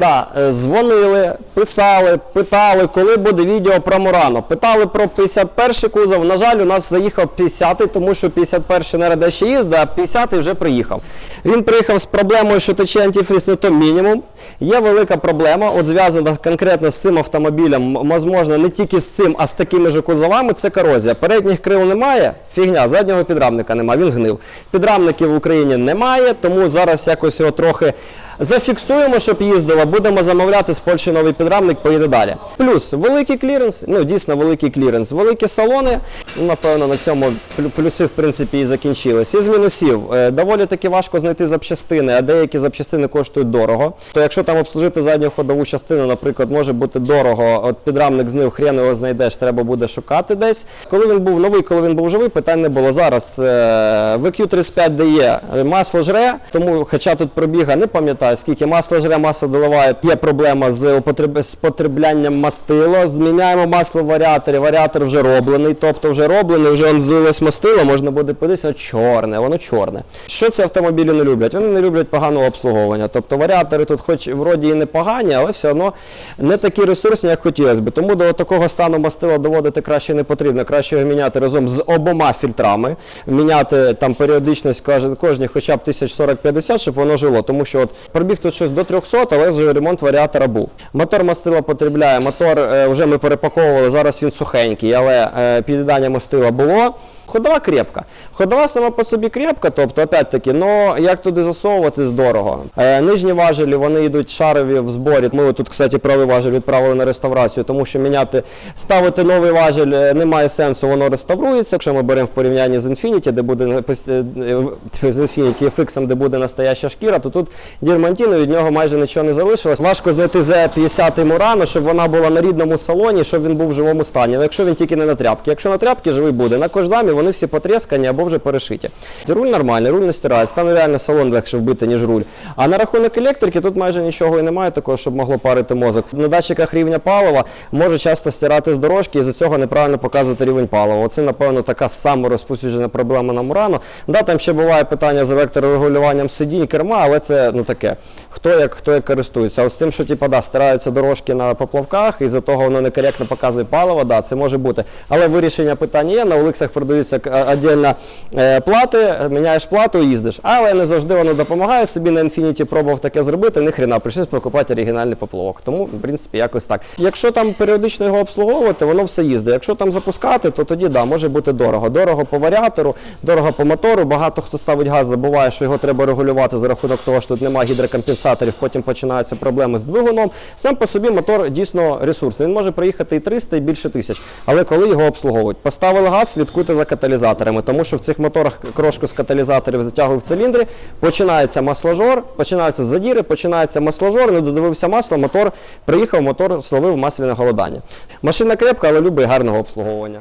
да, е, дзвонили, писали, питали, коли буде відео про Мурано. Питали про 51-й кузов. На жаль, у нас заїхав 50-й, тому що 51-й не раде ще їздить, а 50-й вже приїхав. Він приїхав з проблемою, що тече антифриз не то мінімум. Є велика проблема, от зв'язана конкретно з цим автомобілем, можливо, не тільки з цим, а з такими ж кузовами, це корозія. Передніх крил немає, фігня, заднього підрамника немає, він згнив. Підрамників в Україні немає, тому зараз якось його трохи зафіксуємо, щоб їздила. Будемо замовляти з Польщі новий підрамник, поїде далі. Плюс великий кліренс, ну дійсно великий кліренс, великі салони. Ну, напевно, на цьому плюси в принципі і закінчились. Із мінусів е, доволі таки важко знайти запчастини, а деякі запчастини коштують дорого. То якщо там обслужити задню ходову частину, наприклад, може бути дорого. От підрамник знив, хрен його знайдеш, треба буде шукати десь. Коли він був новий, коли він був живий, питань не було. Зараз е, VQ35 дає масло жре, тому, хоча тут пробіга, не пам'ятаю, скільки масло жре, масло доливає. Є проблема з, потреблянням мастила. Зміняємо масло в варіаторі. Варіатор вже роблений, тобто вже роблений, вже злилось мастило, можна буде подивитися, чорне, воно чорне. Що ці автомобілі не люблять? Вони не люблять поганого обслуговування. Тобто варіатори тут, хоч вроді і не погані, але все одно не такі ресурсні, як хотілося б. Тому до такого стану мастила доводити краще не потрібно. Краще його міняти разом з обома фільтрами, міняти там періодичність кожні хоча б 1040-50, щоб воно жило. Тому що от пробіг тут щось до 300, але вже ремонт варіатора був. Мотор мастила потребляє. Мотор е, вже ми перепаковували, зараз він сухенький, але е, під'їдання мастила було. Ходова крепка. Ходова сама по собі крепка, тобто, опять-таки, ну як туди засовувати здорово. Е, нижні важелі вони йдуть шарові в зборі. Ми тут, кстати, правий важель відправили на реставрацію, тому що міняти, ставити новий важель немає сенсу, воно реставрується. Якщо ми беремо в порівнянні з Infiniti, де буде з Infiniti FX, де буде настояща шкіра, то тут Дірмантіно від нього майже нічого не залишилось. Важко знайти Z50 Murano, щоб вона була на рідному салоні, щоб він був в живому стані. Ну, якщо він тільки не на тряпки. Якщо на тряпки живий буде, на кожзамі вони всі потрескані або вже перешиті. Руль нормальний, руль не стирається, там реально салон легше вбити, ніж руль. А на рахунок електрики тут майже нічого і немає такого, щоб могло парити мозок. На датчиках рівня палива може часто стирати з дорожки і з цього неправильно показувати рівень палива. Оце, напевно, така сама розповсюджена проблема на Мурано. Да, там ще буває питання з електрорегулюванням сидінь, керма, але це ну таке. Хто як хто як користується. А з тим, що типа, да, стираються дорожки на поплавках, і за того воно некоректно показує паливо, да, це може бути. Але вирішення питання є. На Олексах продаються е, віддільно е, плати, міняєш плату їздиш. Але не завжди воно допомагає. Собі на Infiniti пробував таке зробити, ні хрена, прийшлось покупати оригінальний поплавок. Тому, в принципі, якось так. Якщо там періодично його обслуговувати, воно все їздить. Якщо там запускати, то тоді да, може бути дорого. Дорого по варіатору, дорого по мотору. Багато хто ставить газ, забуває, що його треба регулювати за рахунок того, що тут немає гідрокомпенсаторів, потім починаються проблеми з двигуном. Сам по собі мотор дійсно ресурсний. Він може проїхати і 300, і більше тисяч. Але коли його обслуговують, поставили газ, слідкуйте за каталізаторами, тому що в цих моторах крошку з каталізаторів затягують в циліндри, починається масложор, починаються задіри, починається масложор, не додивився масла, мотор приїхав, мотор словив масляне голодання. Машина крепка, але любить гарного обслуговування.